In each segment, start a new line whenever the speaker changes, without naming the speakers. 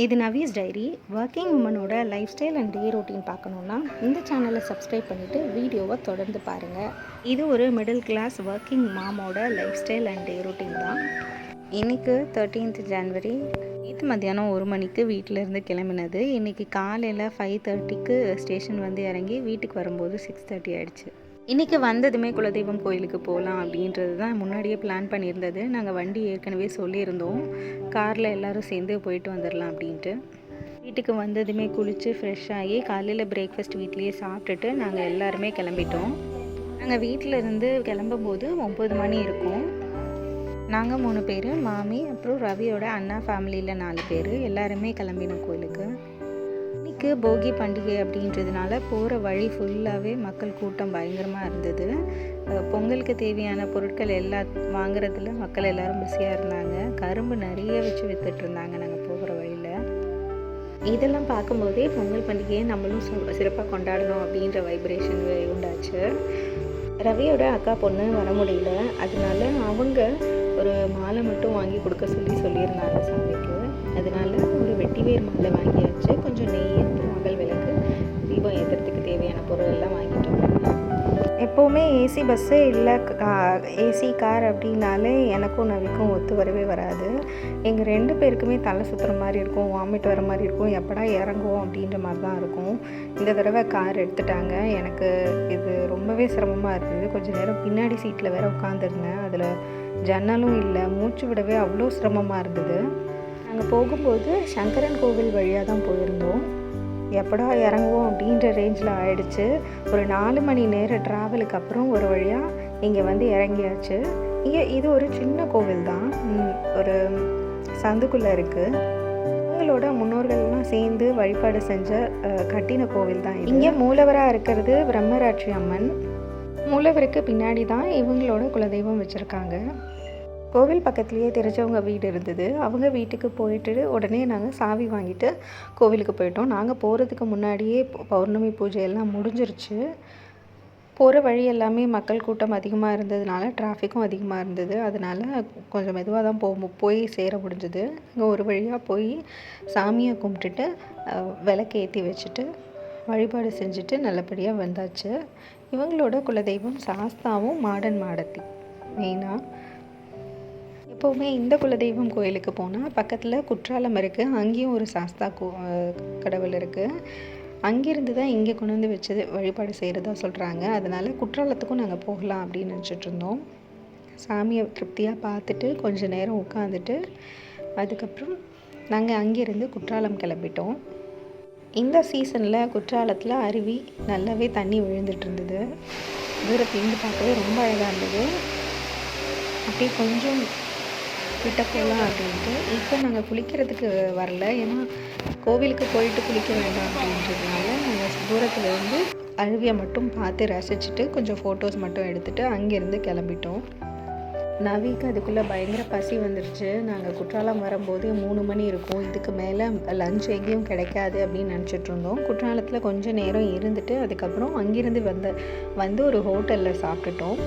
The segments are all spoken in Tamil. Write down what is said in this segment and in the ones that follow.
இது Nawaz diary. Working உமனோட life style and day routine பார்க்கணுன்னா இந்த சேனலை சப்ஸ்கிரைப் பண்ணிவிட்டு வீடியோவை தொடர்ந்து பாருங்கள் இது ஒரு middle class working மாமோட life style and day routine தான். இன்றைக்கு தேர்ட்டீன்த் ஜான்வரி நேற்று மத்தியானம் ஒரு மணிக்கு வீட்டிலேருந்து கிளம்பினது. இன்றைக்கி காலையில் ஃபைவ் தேர்ட்டிக்கு ஸ்டேஷன் வந்து இறங்கி வீட்டுக்கு வரும்போது சிக்ஸ் தேர்ட்டி ஆகிடுச்சு இன்றைக்கி வந்ததுமே குலதெய்வம் கோயிலுக்கு போகலாம் அப்படின்றது தான் முன்னாடியே பிளான் பண்ணியிருந்தது. நாங்கள் வண்டி ஏற்கனவே சொல்லியிருந்தோம். காரில் எல்லோரும் சேர்ந்து போயிட்டு வந்துடலாம் அப்படின்ட்டு. வீட்டுக்கு வந்ததுமே குளித்து ஃப்ரெஷ் ஆகி காலையில் பிரேக்ஃபாஸ்ட் வீட்லேயே சாப்பிட்டுட்டு நாங்கள் எல்லாருமே கிளம்பிட்டோம். நாங்கள் வீட்டில் இருந்து கிளம்பும்போது ஒம்பது மணி இருக்கும். நாங்கள் மூணு பேர் மாமி அப்புறம் ரவியோட அண்ணா ஃபேமிலியில் நாலு பேர் எல்லாருமே கிளம்பினோம் கோயிலுக்கு. இன்றைக்கு போகி பண்டிகை அப்படின்றதுனால போகிற வழி ஃபுல்லாகவே மக்கள் கூட்டம் பயங்கரமாக இருந்தது. பொங்கலுக்கு தேவையான பொருட்கள் எல்லா வாங்குறதுல மக்கள் எல்லாரும் பிஸியாக இருந்தாங்க. கரும்பு நிறைய வச்சு வித்துட்டு இருந்தாங்க நாங்கள் போகிற வழியில். இதெல்லாம் பார்க்கும்போதே பொங்கல் பண்டிகையை நம்மளும் சிறப்பாக கொண்டாடணும் அப்படின்ற வைப்ரேஷன் உண்டாச்சு. ரவியோட அக்கா பொண்ணு வர முடியல. அதனால அவங்க ஒரு மாலை மட்டும் வாங்கி கொடுக்க சொல்லி சொல்லியிருந்தாங்க சாமிக்கு அதனால ஒரு வெட்டிவேர் மாலை வாங்கியாச்சு எப்போவுமே ஏசி பஸ்ஸு இல்லை. ஏசி கார் அப்படின்னாலே எனக்கும் நவிக்கும் ஒத்து வரவே வராது. எங்கள் ரெண்டு பேருக்குமே தலை சுற்றுற மாதிரி இருக்கும் வாமிட் வர மாதிரி இருக்கும். எப்படா இறங்குவோம் அப்படின்ற மாதிரி தான் இருக்கும். இந்த தடவை கார் எடுத்துட்டாங்க. எனக்கு இது ரொம்பவே சிரமமாக இருந்தது. கொஞ்சம் நேரம் பின்னாடி சீட்டில் வேற உட்காந்துருந்தேன் அதில் ஜன்னலும் இல்லை. மூச்சு விடவே அவ்வளோ சிரமமாக இருந்தது. நாங்கள் போகும்போது சங்கரன் கோவில் வழியாக தான் போயிருந்தோம். எப்படா இறங்குவோம் அப்படின்ற ரேஞ்சில் ஆயிடுச்சு. ஒரு நாலு மணி நேர ட்ராவலுக்கு அப்புறம் ஒரு வழியாக இங்கே வந்து இறங்கியாச்சு. இங்கே இது ஒரு சின்ன கோவில் தான். ஒரு சந்துக்குள்ளே இருக்குது எங்களோட முன்னோர்கள்லாம் சேர்ந்து வழிபாடு செஞ்ச கட்டின கோவில் தான் இங்கே மூலவராக இருக்கிறது பிரம்மராட்சி அம்மன். மூலவருக்கு பின்னாடி தான் இவங்களோட குலதெய்வம் வச்சுருக்காங்க. கோவில் பக்கத்துலேயே தெரிஞ்சவங்க வீடு இருந்தது. அவங்க வீட்டுக்கு போயிட்டு உடனே நாங்கள் சாவி வாங்கிட்டு கோவிலுக்கு போயிட்டோம். நாங்கள் போகிறதுக்கு முன்னாடியே பௌர்ணமி பூஜை எல்லாம் முடிஞ்சிருச்சு. போகிற வழி எல்லாமே மக்கள் கூட்டம் அதிகமாக இருந்ததுனால டிராஃபிக்கும் அதிகமாக இருந்தது. அதனால் கொஞ்சம் மெதுவாக தான் போ போய் சேர முடிஞ்சது. இங்கே ஒரு வழியாக போய் சாமியை கும்பிட்டுட்டு அஹ், விளக்கு ஏற்றி வச்சுட்டு வழிபாடு செஞ்சுட்டு நல்லபடியாக வந்தாச்சு. இவங்களோட குலதெய்வம் சாஸ்தாவும் மாடன் மாடத்தி. மெயினாக எப்போவுமே இந்த குலதெய்வம் கோயிலுக்கு போனால் பக்கத்தில் குற்றாலம் இருக்குது அங்கேயும் ஒரு சாஸ்தா கோ கடவுள் இருக்குது அங்கேருந்து தான் இங்கே கொண்டு வந்து வச்சது வழிபாடு செய்கிறதா சொல்கிறாங்க அதனால் குற்றாலத்துக்கும் நாங்கள் போகலாம் அப்படின்னு நினச்சிட்டு இருந்தோம். சாமியை திருப்தியாக பார்த்துட்டு கொஞ்சம் நேரம் உட்காந்துட்டு அதுக்கப்புறம் நாங்கள் அங்கேருந்து குற்றாலம் கிளம்பிட்டோம். இந்த சீசனில் குற்றாலத்தில் அருவி நல்லாவே தண்ணி விழுந்துட்டு இருந்தது. தூரத்துலேருந்து பார்க்கவே ரொம்ப அழகாக இருந்தது. அப்படியே கொஞ்சம் கிட்ட போகலாம் அப்படின்ட்டு இப்போ நாங்கள் குளிக்கிறதுக்கு வரல. ஏன்னா கோவிலுக்கு போயிட்டு குளிக்க வேண்டாம் அப்படின்றதுனால நாங்கள் தூரத்தில் இருந்து அருவியை மட்டும் பார்த்து ரசிச்சுட்டு கொஞ்சம் ஃபோட்டோஸ் மட்டும் எடுத்துகிட்டு அங்கேருந்து கிளம்பிட்டோம். நவிக்கு அதுக்குள்ளே பயங்கர பசி வந்துருச்சு. நாங்கள் குற்றாலம் வரும்போது மூணு மணி இருக்கும். இதுக்கு மேலே லஞ்ச் எங்கேயும் கிடைக்காது அப்படின்னு நினச்சிட்டு இருந்தோம். குற்றாலத்தில் கொஞ்சம் நேரம் இருந்துட்டு அதுக்கப்புறம் அங்கேருந்து வந்த வந்து ஒரு ஹோட்டலில் சாப்பிட்டுட்டோம்.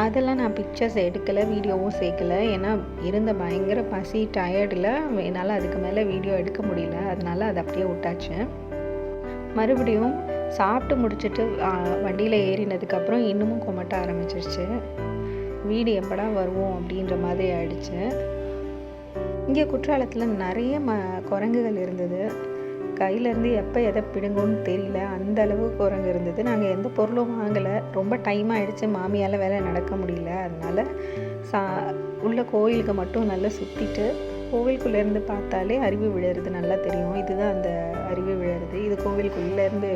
அதெல்லாம் நான் பிக்சர்ஸ் எடுக்கலை வீடியோவும் சேர்க்கல ஏன்னா இருந்த பயங்கர பசி டயர்டில் என்னால் அதுக்கு மேலே வீடியோ எடுக்க முடியல. அதனால் அதை அப்படியே விட்டாச்சு. மறுபடியும் சாப்பிட்டு முடிச்சுட்டு வண்டியில் ஏறினதுக்கப்புறம் இன்னமும் கொமட்ட ஆரம்பிச்சிருச்சு. வீடு எப்படா வருவோம் அப்படின்ற மாதிரி ஆயிடுச்சு. இங்கே குற்றாலத்தில் நிறைய ம குரங்குகள் இருந்தது. கையிலேருந்து எப்போ எதை பிடுங்கும்னு தெரியல. அந்த அளவு குரங்கு இருந்தது. நாங்கள் எந்த பொருளும் வாங்கலை. ரொம்ப டைம் ஆகிடுச்சு மாமியால் வேலை நடக்க முடியல. அதனால் சா உள்ள கோயிலுக்கு மட்டும் நல்லா சுற்றிட்டு கோவிலுக்குள்ளேருந்து பார்த்தாலே அருவி விழுறது நல்லா தெரியும். இதுதான் அந்த அருவி விழுறது. இது கோவிலுக்குள்ளேருந்து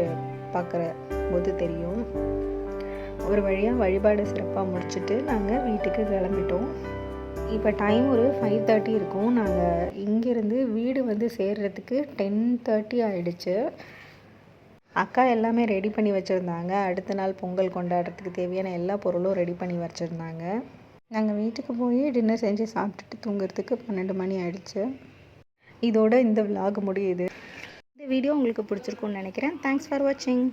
பார்க்குற போது தெரியும். ஒரு வழியாக வழிபாடு சிறப்பாக முடிச்சுட்டு நாங்கள் வீட்டுக்கு கிளம்பிட்டோம். இப்போ டைம் ஒரு ஃபைவ் தேர்ட்டி இருக்கும். நாங்கள் இங்கேருந்து வீடு வந்து சேர்கிறதுக்கு டென் தேர்ட்டி ஆகிடுச்சு அக்கா எல்லாமே ரெடி பண்ணி வச்சுருந்தாங்க. அடுத்த நாள் பொங்கல் கொண்டாடுறதுக்கு தேவையான எல்லா பொருளும் ரெடி பண்ணி வச்சுருந்தாங்க. நாங்கள் வீட்டுக்கு போய் டின்னர் செஞ்சு சாப்பிட்டுட்டு தூங்குறதுக்கு பன்னெண்டு மணி ஆகிடுச்சு இதோட இந்த விலாக் முடியுது. இந்த வீடியோ உங்களுக்கு பிடிச்சிருக்கும்னு நினைக்கிறேன். தேங்க்ஸ் ஃபார் வாட்சிங்